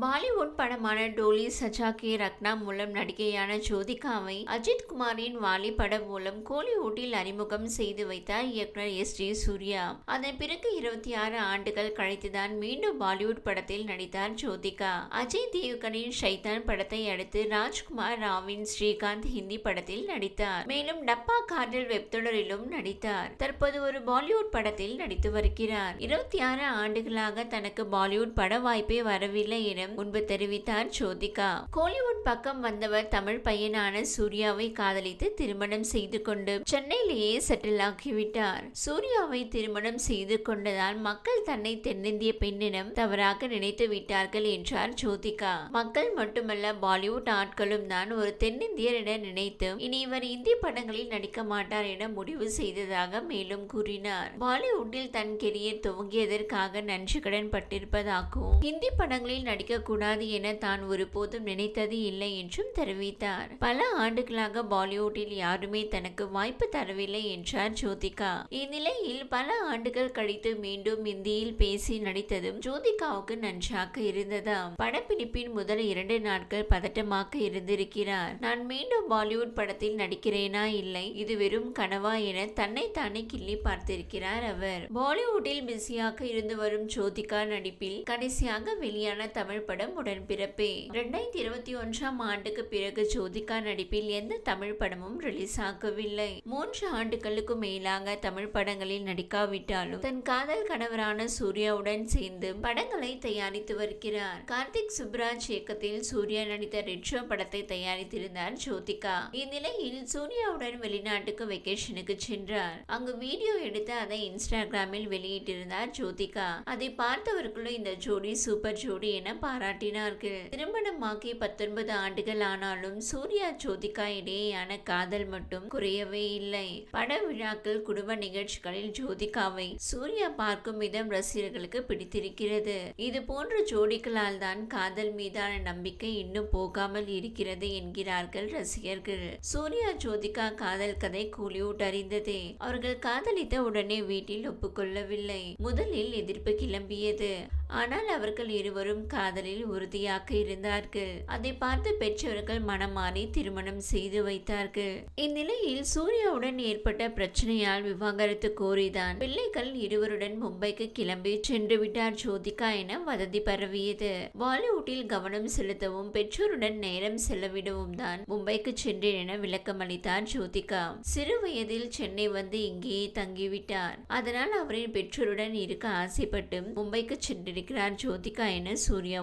பாலிவுட் படமான டோலி சஜா கே ரக்னா மூலம் நடிகையான ஜோதிகாவை அஜித் குமாரின் வாலி படம் மூலம் கோலிவுட்டில் அறிமுகம் செய்து வைத்தார் இயக்குனர் எஸ் ஜே சூர்யா. அதன் பிறகு இருபத்தி ஆறு ஆண்டுகள் கழித்துதான் மீண்டும் பாலிவுட் படத்தில் நடித்தார் ஜோதிகா. அஜய் தேவ்கனின் ஷைதான் படத்தை அடுத்து ராஜ்குமார் ராவின் ஸ்ரீகாந்த் ஹிந்தி படத்தில் நடித்தார். மேலும் டப்பா கார்டல் வெப்தொடரிலும் நடித்தார். தற்போது ஒரு பாலிவுட் படத்தில் நடித்து வருகிறார். இருபத்தி ஆறு ஆண்டுகளாக தனக்கு பாலிவுட் பட வாய்ப்பே வரவில்லை என முன்பு தெரிவித்தார் ஜோதிகா. கோலிவுட் பக்கம் வந்தவர் தமிழ் பையனான சூர்யாவை காதலித்து திருமணம் செய்து கொண்டு சென்னையிலேயே செட்டில் ஆகிவிட்டார் சூர்யாவை திருமணம் செய்து கொண்டதால் மக்கள் தன்னை தென்னிந்திய பெண்ணிடம் தவறாக நினைத்து விட்டார்கள் என்றார் ஜோதிகா. மக்கள் மட்டுமல்ல பாலிவுட் ஆட்களும் தான் ஒரு தென்னிந்தியர் என நினைத்து இனி இவர் இந்திய படங்களில் நடிக்க மாட்டார் என முடிவு செய்ததாக மேலும் கூறினார். பாலிவுட்டில் தன் கெரியர் துவங்கியதற்காக நன்றி கடன் பட்டிருப்பதாகவும் ஹிந்தி படங்களில் நடிக்க கூடாது என தான் ஒருபோதும் நினைத்தது இல்லை என்றும் தெரிவித்தார். பல ஆண்டுகளாக பாலிவுட்டில் யாருமே தனக்கு வாய்ப்பு தரவில்லை என்றார் ஜோதிகா. இந்நிலையில் பல ஆண்டுகள் கழித்து மீண்டும் இந்தியில் பேசி நடித்ததும் ஜோதிகாவுக்கு நன்றாக இருந்ததாம். படப்பிடிப்பின் முதல் இரண்டு நாட்கள் பதட்டமாக இருந்திருக்கிறார். நான் மீண்டும் பாலிவுட் படத்தில் நடிக்கிறேனா? இல்லை. இது வெறும் கனவா என தன்னைத்தானே கிள்ளி பார்த்திருக்கிறார் அவர். பாலிவுட்டில் பிஸியாக இருந்து வரும் ஜோதிகா நடிப்பில் கடைசியாக வெளியான தமிழ் படம் உடன்பிறப்பே. இரண்டாயிரத்தி இருபத்தி ஒன்றாம் ஆண்டுக்கு பிறகு ஜோதிகா நடிப்பில் எந்த தமிழ் படமும் ரிலீஸ் ஆகவில்லை. மூன்று ஆண்டுகளுக்கு மேலாக தமிழ் படங்களில் நடிக்காவிட்டாலும் தன் காதல் கணவரான சூர்யாவுடன் சேர்ந்து படங்களை தயாரித்து வருகிறார். கார்த்திக் சுப்ராஜ் இயக்கத்தில் சூர்யா நடித்த ரெட்ரோ படத்தை தயாரித்திருந்தார் ஜோதிகா. இந்நிலையில் சூர்யாவுடன் வெளிநாட்டுக்கு வெக்கேஷனுக்கு சென்றார். அங்கு வீடியோ எடுத்து அதை இன்ஸ்டாகிராமில் வெளியிட்டிருந்தார் ஜோதிகா. அதை பார்த்தவர்களும் இந்த ஜோடி சூப்பர் ஜோடி என பார்த்து பாராட்டினார்கள் திருமணமாகி பத்தொன்பது ஆண்டுகள் ஆனாலும் சூர்யா ஜோதிகா இடையேயான காதல் மட்டும் குறையவே இல்லை. பட விழாக்கள் குடும்ப நிகழ்ச்சிகளில் ஜோதிகாவை சூர்யா பார்க்கும் விதம் ரசிகர்களுக்கு பிடித்திருக்கிறது. இது போன்ற ஜோடிகளால் தான் காதல் மீதான நம்பிக்கை இன்னும் போகாமல் இருக்கிறது என்கிறார்கள் ரசிகர்கள். சூர்யா ஜோதிகா காதல் கதை கூலிவுட் அறிந்ததே. அவர்கள் காதலித்த உடனே வீட்டில் ஒப்புக்கொள்ளவில்லை. முதலில் எதிர்ப்பு கிளம்பியது. ஆனால் அவர்கள் இருவரும் காதலில் உறுதியாக இருந்தார்கள் அதை பார்த்து பெற்றவர்கள் மனம் மாறி திருமணம் செய்து வைத்தார்கள் இந்நிலையில் சூர்யாவுடன் ஏற்பட்ட பிரச்சனையால் விவாகரத்து கோரிதான் பிள்ளைகள் இருவருடன் மும்பைக்கு கிளம்பி சென்று விட்டார் ஜோதிகா என வதந்தி பரவியது. பாலிவுட்டில் கவனம் செலுத்தவும் பெற்றோருடன் நேரம் செலவிடவும் தான் மும்பைக்கு சென்றேன் என விளக்கம் அளித்தார் ஜோதிகா. சிறு வயதில் சென்னை வந்து இங்கேயே தங்கிவிட்டார். அதனால் அவரின் பெற்றோருடன் இருக்க ஆசைப்பட்டு மும்பைக்கு சென்றிருக்கிறார் ஜோதிகா என சூர்யா